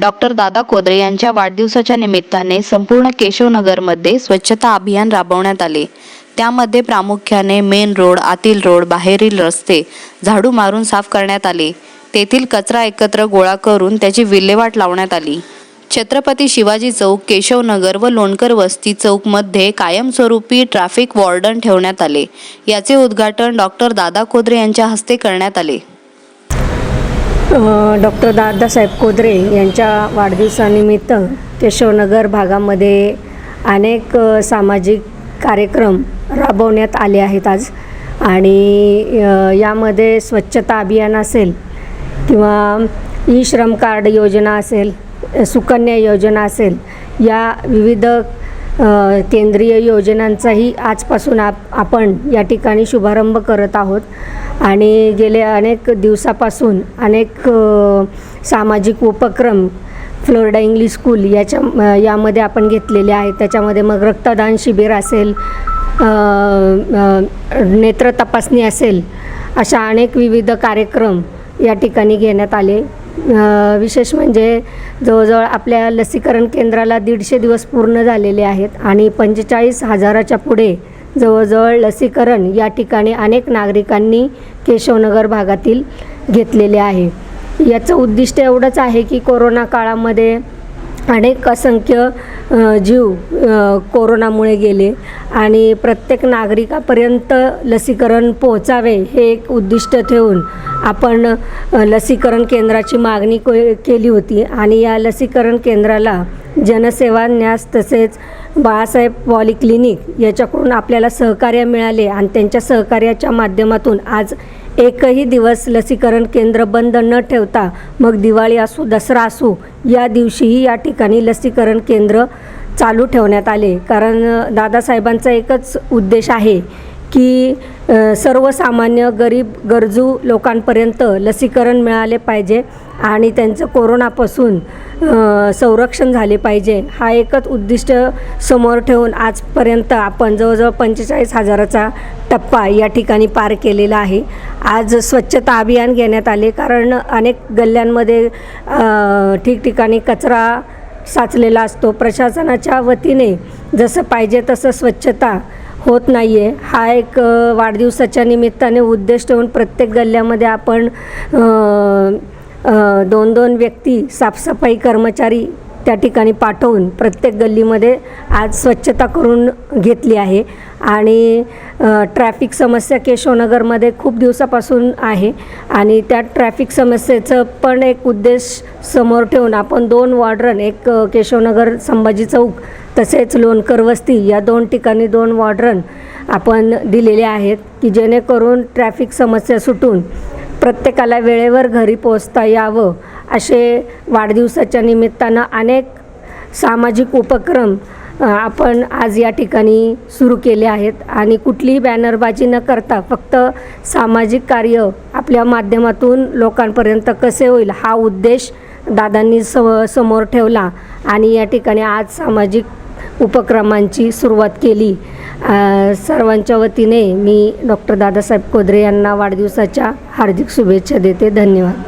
Doctor दादा कोदरे यांच्या वाढदिवसाच्या निमित्ताने संपूर्ण केशवनगरमध्ये स्वच्छता अभियान राबवण्यात आले. त्यामध्ये प्रामुख्याने मेन रोड आतील रोड बाहेरील रस्ते झाडू मारून साफ करण्यात आले. तेथील कचरा एकत्र गोळा करून त्याची विल्हेवाट लावण्यात आली. छत्रपती शिवाजी चौक केशवनगर व लोणकर वस्ती चौकमध्ये कायमस्वरूपी ट्रॅफिक वॉर्डन ठेवण्यात आले. याचे उद्घाटन डॉक्टर दादा कोदरे यांच्या हस्ते करण्यात आले. डॉक्टर दादासाहेब कोदरे यांच्या वाढदिवसानिमित्त केशवनगर भागामध्ये अनेक सामाजिक कार्यक्रम राबवण्यात आले आहेत आज. आणि यामध्ये स्वच्छता अभियान असेल किंवा ई श्रम कार्ड योजना असेल सुकन्या योजना असेल या विविध केंद्रीय योजनांचाही आजपासून आप आपण या ठिकाणी शुभारंभ करत आहोत. आणि गेल्या अनेक दिवसापासून अनेक सामाजिक उपक्रम फ्लोरिडा इंग्लिश स्कूल याच्या यामध्ये आपण घेतलेले आहेत. त्याच्यामध्ये मग रक्तदान शिबिर असेल नेत्र तपासणी असेल अशा अनेक विविध कार्यक्रम या ठिकाणी घेण्यात आले. विशेष म्हणजे जवळजवळ आपल्या लसीकरण केंद्राला दीडशे दिवस पूर्ण झालेले आहेत आणि पंचेचाळीस हजाराच्या पुढे जवळजवळ लसीकरण या ठिकाणी अनेक नागरिकांनी केशवनगर भागातील घेतलेले आहे. याचं उद्दिष्ट एवढंच आहे की कोरोना काळामध्ये अनेक असंख्य जीव कोरोनामुळे गेले आणि प्रत्येक नागरिकापर्यंत लसीकरण पोहोचावे हे एक उद्दिष्ट ठेवून आपण लसीकरण केंद्राची मागणी को- केली होती आणि या लसीकरण केंद्राला जनसेवा न्यास तसेच बाळासाहेब पॉलिक्लिनिक याच्याकडून आपल्याला सहकार्य मिळाले आणि त्यांच्या सहकार्याच्या माध्यमातून आज एकही दिवस लसीकरण केंद्र बंद न ठेवता मग दिवाळी असू दसरा असू या दिवशीही या ठिकाणी लसीकरण केंद्र चालू ठेवण्यात आले. कारण दादासाहेबांचा एकच उद्देश आहे की सर्वसामान्य गरीब गरजू लोकांपर्यंत लसीकरण मिळाले पाहिजे. आणि त्यांचं कोरोनापासून संरक्षण झाले पाहिजे. हा एकच उद्दिष्ट समोर ठेवून आजपर्यंत आपण जवळजवळ पंचेचाळीस हजाराचा टप्पा या ठिकाणी पार केलेला आहे. आज स्वच्छता अभियान घेण्यात आले कारण अनेक गल्ल्यांमध्ये ठिकठिकाणी कचरा साचलेला असतो. प्रशासनाच्या वतीने जसं पाहिजे तसं स्वच्छता होत नाही आहे हा एक वाढदिवसाच्या निमित्ताने उद्देश ठेवून प्रत्येक गल्ल्यामध्ये आपण दोन दोन व्यक्ती साफसफाई कर्मचारी त्या ठिकाणी पाठवून प्रत्येक गल्लीमध्ये आज स्वच्छता करून घेतली आहे. आणि ट्रॅफिक समस्या केशवनगरमध्ये खूप दिवसापासून आहे. आणि त्या ट्रॅफिक समस्येचं पण एक उद्देश समोर ठेवून आपण दोन वॉर्डरन एक केशवनगर संभाजी चौक तसेच लोणकर वस्ती या दोन ठिकाणी दोन वॉर्डरन आपण दिलेले आहेत की जेणेकरून ट्रॅफिक समस्या सुटून प्रत्येकाला वेळेवर घरी पोचता यावं असे वाढदिवसाच्या निमित्तानं अनेक सामाजिक उपक्रम आपण आज या ठिकाणी सुरू केले आहेत. आणि कुठलीही बॅनरबाजी न करता फक्त सामाजिक कार्य आपल्या माध्यमातून लोकांपर्यंत कसे होईल हा उद्देश दादांनी स समोर ठेवला. आणि या ठिकाणी आज सामाजिक उपक्रमांची सुरुवात केली. सर्वांच्या वतीने मी डॉक्टर दादासाहेब कोदरे यांना वाढदिवसाच्या हार्दिक शुभेच्छा देते. धन्यवाद.